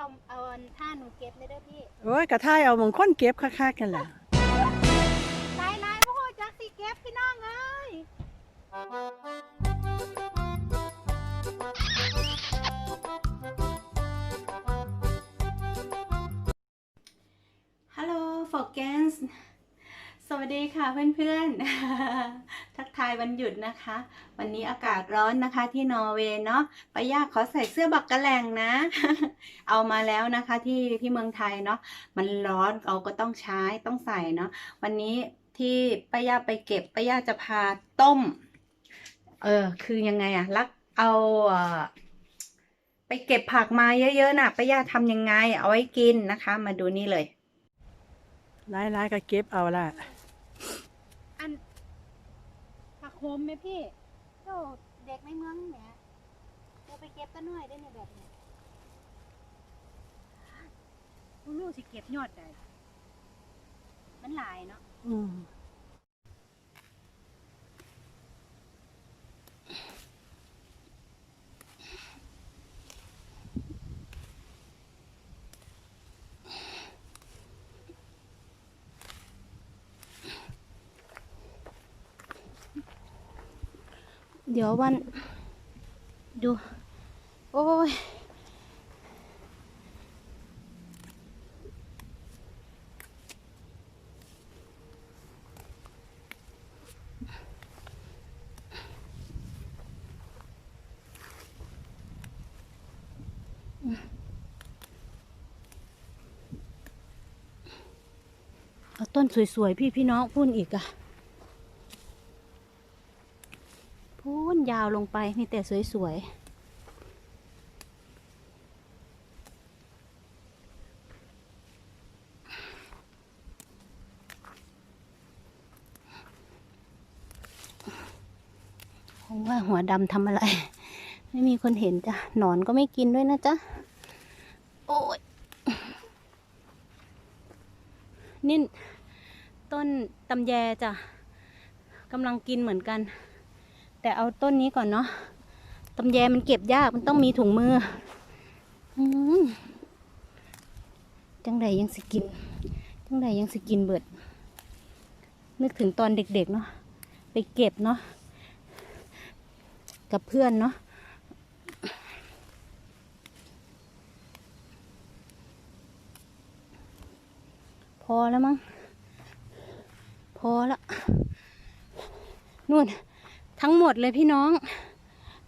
เอาเอาท่าหนูเก็บเลยเด้อพี่โอ้ยกระท่ายเอามงค้นเก็บคักๆกันแหละลายลายโอ้โหจักสิเก็บพี่น้องเอ้ยฮัลโหลโฟกัส สวัสดีค่ะเพื่อนๆ ทักทายวันหยุดนะคะ วันนี้อากาศร้อนนะคะที่นอร์เวย์เนาะปายาขอใส่เสื้อบักกะแลงนะ เอามาแล้วนะคะที่ที่เมืองไทยเนาะมันร้อนเราก็ต้องใช้ต้องใส่เนาะวันนี้ที่ป้ายาไปเก็บป้ายาจะพาต้ม เออคือยังไงอะลักเอาไปเก็บผักมาเยอะๆน่ะป้ายาทำยังไง เอาไว้กินนะคะ มาดูนี่เลยหลายๆก็เก็บเอาละ อันผัก โฮมไหมพี่โตเด็กในเมืองเนี่ยเราไปเก็บกันหน่อยได้เนี่ยแบบนี้คุณลูกสิเก็บยอดได้มันหลายเนาะอืม เดี๋ยววัน ดู โอ้ยเอาต้นสวยๆ พี่พี่น้องพุ่นอีกอะพุ่นยาวลงไปมีแต่สวยๆคงว่าหัวดำทำอะไร ไม่มีคนเห็นจ้ะหนอนก็ไม่กินด้วยนะจ๊ะ โอ้ยนี่ต้นตำแยจ้ะกำลังกินเหมือนกัน แต่เอาต้นนี้ก่อนเนาะตำแยมันเก็บยากมันต้องมีถุงมืออจังใดยังสกิน จังใดยังสกินเบิด นึกถึงตอนเด็กๆเนาะไปเก็บเนาะกับเพื่อนเนาะพอแล้วมั้งพอละนู่น ทั้งหมดเลยพี่น้อง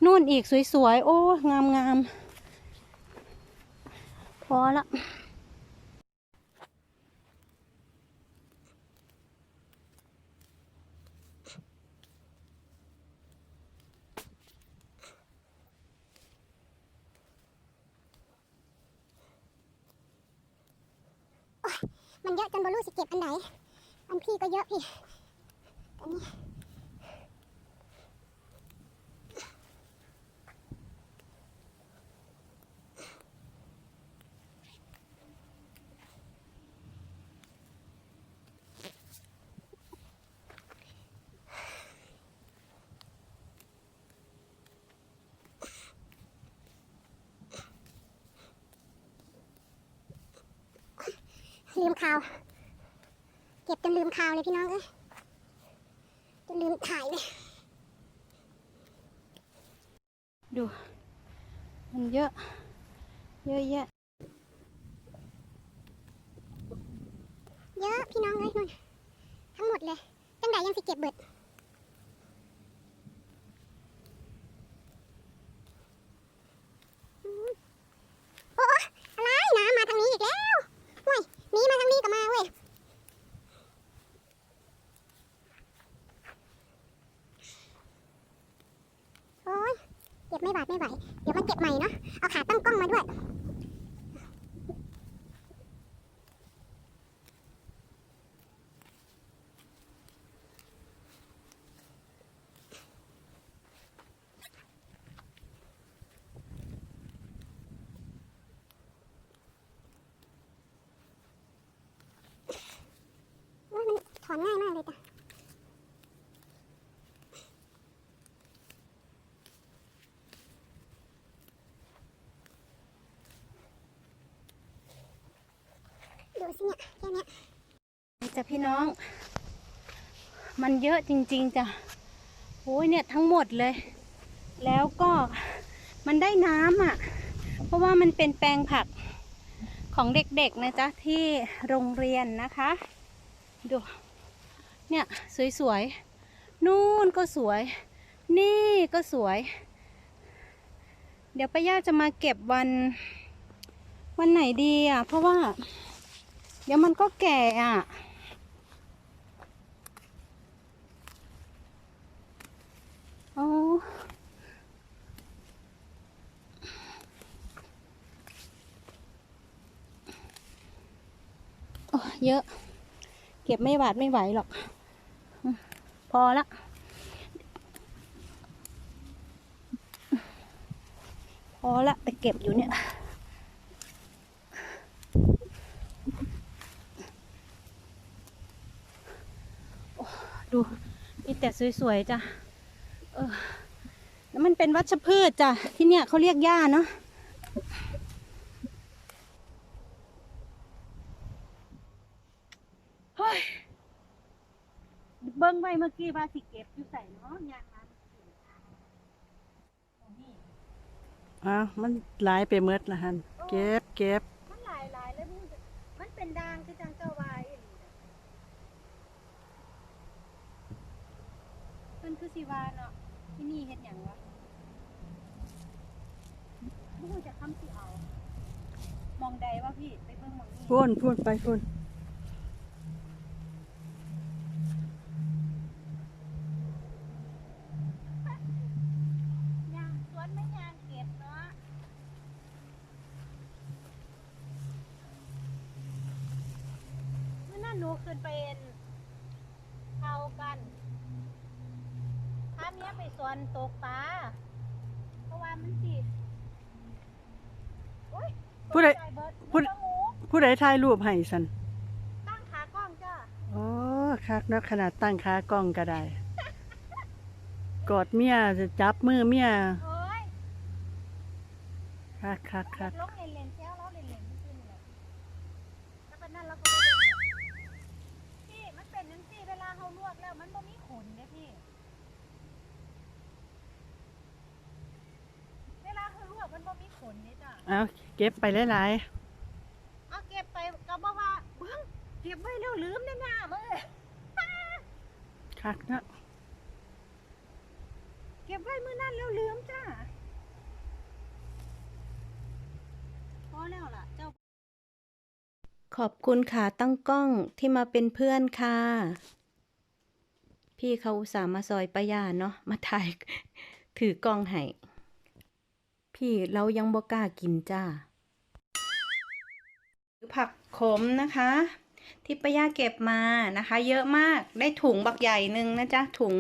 นู่นอีกสวยๆ โอ้ งามงามพอละมันเยอะจนบอรู้สิเก็บอันไหน อันพี่ก็เยอะพี่อันนี้ ลืมข่าว เก็บจนลืมข่าวเลยพี่น้องเอ้ยจนลืมถ่ายเลย ดู มันเยอะ เยอะแยะ เยอะพี่น้องเอ้ยนู่นทั้งหมดเลยจังใดยังสิเก็บเบิดอืมโอ้อะไรน้ำมาทางนี้อีกแล้วเว้ยหนีมาทางนี้ก็มาเว้ย โอ้ยเก็บไม่บาดไม่ไหว เดี๋ยวมันเก็บใหม่เนาะ เอาขาตั้งกล้อง มาด้วยโอ้ยมันถอนง่ายมากเลยจ้ะ สิเนี่ยแค่เนี้ยจ้ะพี่น้อง มันเยอะจริง ๆจ้ะโอ้ยเนี่ยทั้งหมดเลย แล้วก็มันได้น้ำอะ เพราะว่ามันเป็นแปลงผักของเด็กๆนะจ๊ะที่โรงเรียนนะคะ ดู เนี่ยสวยๆ นู่นก็สวย นี่ก็สวย เดี๋ยวป้าย่าจะมาเก็บวัน วันไหนดีอะ เพราะว่า เดี๋ยวมันก็แก่อะ โอ้เยอะ เก็บไม่หวาดไม่ไหวหรอก พอละพอละไปเก็บอยู่เนี่ย มีแต่สวยๆจ้ะเออแล้วมันเป็นวัชพืชจ้ะที่เนี่ยเขาเรียกหญ้าเนาะเฮ้ยเบิ้งไว้เมื่อกี้ว่าสิเก็บอยู่ใส่เนาะยางนั้นอ้าวมันหลายไปเมดละหันเก็บเก็บมันหลายหลายๆแล้วมันมันเป็นด่างคือจังเจ้าวายอีหลีน่ะ มันคือสิวาเนาะที่นี่เฮ็ดหยังวะบ่รู้จะคำสิเอามองใดวะพี่ไปเบิ่งหมองนี้พ่นพ่นไปพ่นยางสวนไม่ยางเก็บเนาะเมื่อนั้นหนูขึ้นไปเอ็นเทากันพาเมีย ไปสวนตกปลาเพราะว่ามันสิโอ๊ยผู้ใด ตกใจเบิดผู้มันหมูผู้ใดถ่ายรูปให้สันตั้งขากล้องจ้าโอ้คักเนาะขนาดตั้งขากล้องก็ได้ กอดเมียจะจับมือเมีย โอ้ยคักคักคักลงเล่นเล่นๆแซวเราเล่นเล่นๆขึ้นเลยแล้วปานนั้นเราก็ไปเล่นพี่มันเป็นนังซี่เวลาเขาลวกแล้วมันบ่มีขนเด้พี่ เวลาเขาลวกมันบ่มีขน เนี่ยจ้ะเอาเก็บไปหลายเอาเก็บไปก็บอกว่าเบิ้งเก็บไว้แล้วลืมแน่ๆมึงๆคักเนาะเก็บไว้มื้อนั้นแล้วลืมจ้าพอแล้วล่ะเจ้า ขอบคุณขาตั้งกล้องที่มาเป็นเพื่อนค่ะ พี่เขาอุตส่าห์มาซอยป้ายาเนาะมาถ่ายถือกล้องให้ พี่เรายังบ่กล้ากินจ้าผักขมนะคะ ที่ป้ายาเก็บมานะคะ เยอะมากได้ถุงบักใหญ่หนึ่งนะจ๊ะถุง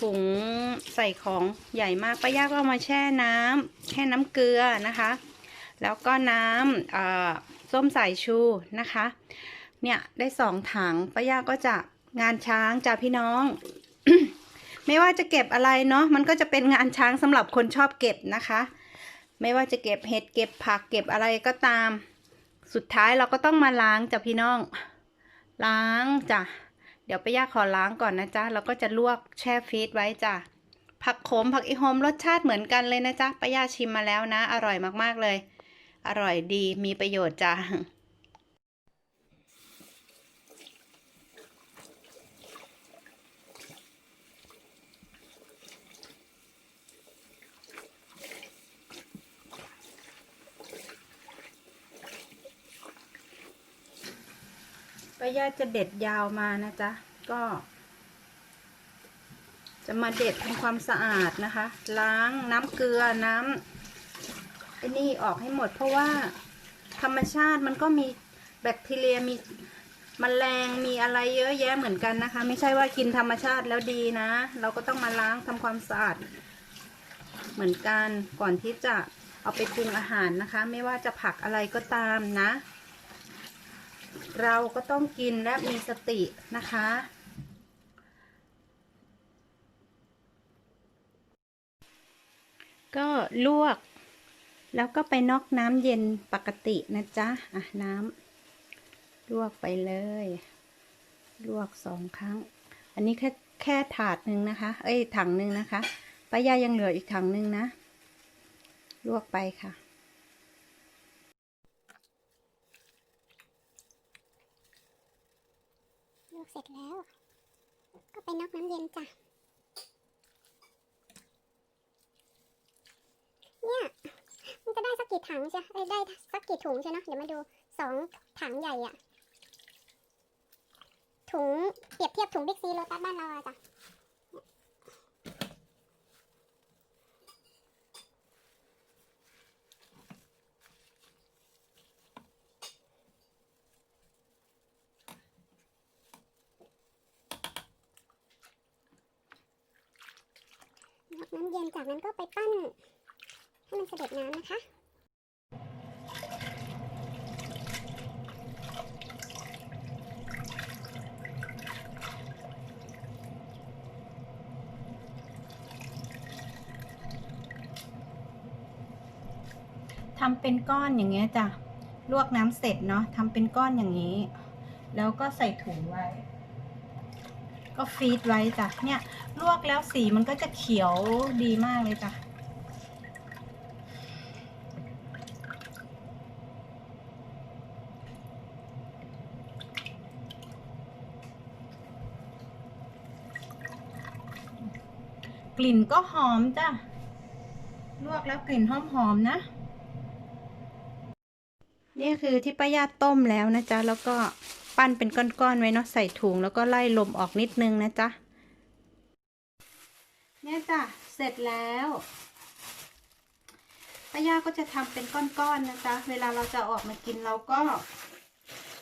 ถุงใส่ของใหญ่มากป้ายาก็เอามาแช่น้ำแช่น้ำเกลือนะคะ แล้วก็น้ำส้มสายชูนะคะ เนี่ยได้สองถังป้ายาก็จะงานช้างจ้าพี่น้อง ไม่ว่าจะเก็บอะไรเนาะมันก็จะเป็นงานช้างสำหรับคนชอบเก็บนะคะ ไม่ว่าจะเก็บเห็ดเก็บผักเก็บอะไรก็ตาม สุดท้ายเราก็ต้องมาล้างจ้ะพี่น้อง ล้างจ้ะเดี๋ยวป้ายาขอล้างก่อนนะจ๊ะแล้วก็จะลวกแช่ฟรีซไว้จ้ะผักขมผักอีโฮมรสชาติเหมือนกันเลยนะจ๊ะป้ายาชิมมาแล้วนะ อร่อยมากๆเลย อร่อยดีมีประโยชน์จ้ะ ป้าย่าจะเด็ดยาวมานะจ๊ะ ก็ จะมาเด็ดทำความสะอาดนะคะ ล้างน้ำเกลือน้ำไอ้นี่ออกให้หมดเพราะว่า ธรรมชาติมันก็มีแบคทีเรียมีมแมลงมีอะไรเยอะแยะเหมือนกันนะคะ ไม่ใช่ว่ากินธรรมชาติแล้วดีนะ เราก็ต้องมาล้างทำความสะอาดเหมือนกันก่อนที่จะเอาไปปรุงอาหารนะคะ ไม่ว่าจะผักอะไรก็ตามนะ เราก็ต้องกินและมีสตินะคะ ก็ลวก แล้วก็ไปนอกน้ำเย็นปกตินะจ๊ะ อะ น้ำลวกไปเลย ลวกสองครั้ง อันนี้แค่แค่ถาดหนึ่งนะคะ เอ้ย ถังหนึ่งนะคะป้ายายังเหลืออีกถังหนึ่งนะ ลวกไปค่ะ ลวก เสร็จแล้ว ก็ไปน็อกน้ำเย็นจ้ะ เนี่ย มันจะได้สักกี่ถังใช่ไหมได้สักกี่ถุงใช่เนาะเดี๋ยวมาดูสองถังใหญ่อะถุงเปรียบเทียบถุงบิ๊กซีโลตัสบ้านเราอะจ้ะ น้ำเย็นจากนั้นก็ไปปั้น ให้มันเสด็จน้ำนะคะทำเป็นก้อนอย่างเงี้ยจ้ะ ลวกน้ำเสร็จเนาะทำเป็นก้อนอย่างนี้ แล้วก็ใส่ถุงไว้ ก็ฟรีดไว้จ้ะเนี่ยลวกแล้วสีมันก็จะเขียวดีมากเลยจ้ะกลิ่นก็หอมจ้ะ ลวกแล้วกลิ่นหอมหอมๆนะ นี่คือที่ป้ายาต้มแล้วนะจ๊ะ แล้วก็ ปั้นเป็นก้อนๆไว้เนาะใส่ถุงแล้วก็ไล่ลมออกนิดนึงนะจ๊ะเนี่ยจ้ะเสร็จแล้วป้ายาก็จะทำเป็นก้อนๆนะจ๊ะเวลาเราจะออกมากินเราก็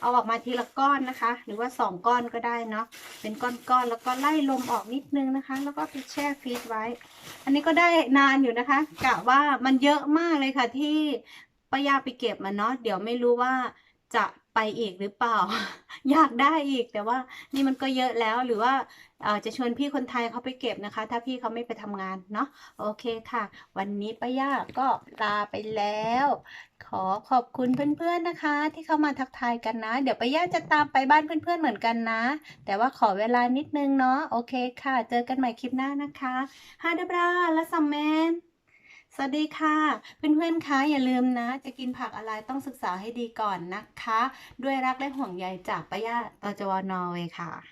เอาออกมาทีละก้อนนะคะ หรือว่าสองก้อนก็ได้เนาะเป็นก้อนๆแล้วก็ไล่ลมออกนิดนึงนะคะ แล้วก็ไปแช่ฟรีซไว้ อันนี้ก็ได้นานอยู่นะคะกะว่ามันเยอะมากเลยค่ะที่ป้ายาไปเก็บมาเนาะเดี๋ยวไม่รู้ว่าจะ ไปอีกหรือเปล่า อยากได้อีก แต่ว่านี่มันก็เยอะแล้วหรือว่าจะชวนพี่คนไทยเขาไปเก็บนะคะ ถ้าพี่เขาไม่ไปทำงานเนาะโอเคค่ะ วันนี้ป้ายาก็ลาไปแล้ว ขอขอบคุณเพื่อนๆนะคะ ที่เข้ามาทักทายกันนะ เดี๋ยวป้ายาจะตามไปบ้านเพื่อนๆเหมือนกันนะ แต่ว่าขอเวลานิดนึงเนาะโอเคค่ะ เจอกันใหม่คลิปหน้านะคะฮาเดบราและซัมแมน สวัสดีค่ะ เพื่อนๆคะอย่าลืมนะ จะกินผักอะไรต้องศึกษาให้ดีก่อนนะคะ ด้วยรักและห่วงใยจากป้ายาตจวนอเวย์ค่ะ